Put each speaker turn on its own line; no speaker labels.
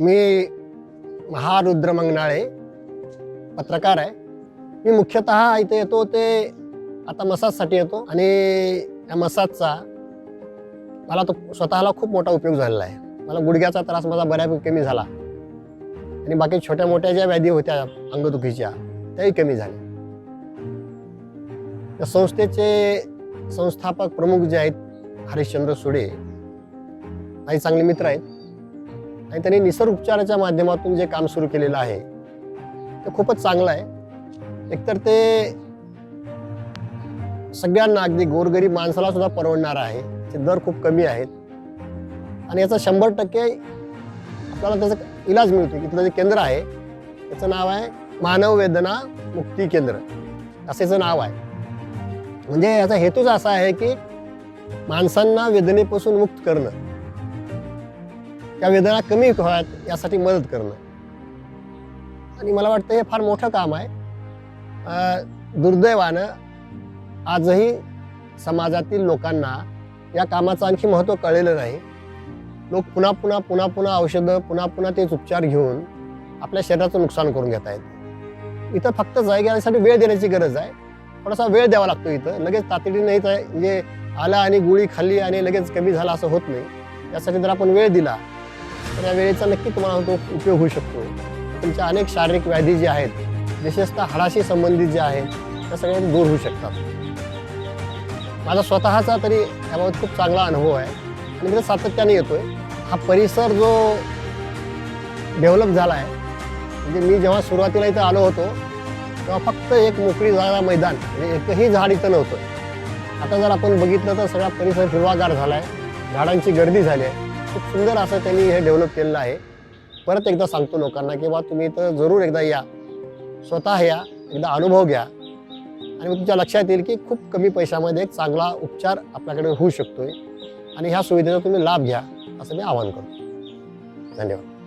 मी महारुद्र मंगनाळे पत्रकार आहे. मी मुख्यतः इथे येतो ते आता मसाजसाठी येतो आणि या मसाजचा मला तो स्वतःला खूप मोठा उपयोग झालेला आहे. मला गुडघ्याचा त्रास माझा बऱ्यापैकी कमी झाला आणि बाकी छोट्या मोठ्या ज्या व्याधी होत्या अंगदुखीच्या त्याही कमी झाल्या. या संस्थेचे संस्थापक प्रमुख जे आहेत हरिश्चंद्र सुडे काही चांगले मित्र आहेत. आणि त्यांनी निसर्ग उपचाराच्या माध्यमातून जे काम सुरू केलेलं आहे ते खूपच चांगलं आहे. एकतर ते सगळ्यांना अगदी गोरगरीब माणसाला सुद्धा परवडणार आहे. ते दर खूप कमी आहेत. आणि याचा शंभर टक्के आपल्याला त्याचा इलाज मिळतो इथलं जे केंद्र आहे त्याचं नाव आहे मानव वेदना मुक्ती केंद्र. असेचं नाव आहे. म्हणजे याचा हेतूच असा आहे की माणसांना वेदनेपासून मुक्त करणं. त्या वेदना कमी व्हाव्यात यासाठी मदत करणं. आणि मला वाटतं हे फार मोठं काम आहे. दुर्दैवानं आजही समाजातील लोकांना या कामाचं आणखी महत्त्व कळलेलं नाही. लोक पुन्हा पुन्हा पुन्हा पुन्हा औषधं पुन्हा पुन्हा तेच उपचार घेऊन आपल्या शरीराचं नुकसान करून घेत आहेत. इथं फक्त जायसाठी वेळ देण्याची गरज आहे. थोडासा वेळ द्यावा लागतो इथं. लगेच तातडीने इथं म्हणजे आला आणि गोळी खाल्ली आणि लगेच कमी झाला असं होत नाही. यासाठी जर आपण वेळ दिला तर या वेळेचा नक्की तुम्हाला तो उपयोग होऊ शकतो. तुमच्या अनेक शारीरिक व्याधी जे आहेत विशेषतः हाडाशी संबंधित जे आहेत त्या सगळ्या दूर होऊ शकतात. माझा स्वतःचा तरी याबाबत खूप चांगला अनुभव आहे. आणि मी सातत्याने येतो आहे हा परिसर जो डेव्हलप झाला आहे म्हणजे मी जेव्हा सुरुवातीला इथं आलो होतो तेव्हा फक्त एक मोकळी जागा मैदान म्हणजे एकही झाड इथं नव्हतं. आता जर आपण बघितलं तर सगळा परिसर हिरवागार झाला आहे झाडांची गर्दी झाली आहे. खूप सुंदर असं त्यांनी हे डेव्हलप केलेलं आहे. परत एकदा सांगतो लोकांना की बा तुम्ही इथं जरूर एकदा या. स्वतः या एकदा अनुभव घ्या. आणि मग तुमच्या लक्षात येईल की खूप कमी पैशामध्ये एक चांगला उपचार आपल्याकडे होऊ शकतोय. आणि ह्या सुविधेचा तुम्ही लाभ घ्या असं मी आवाहन करतो. धन्यवाद.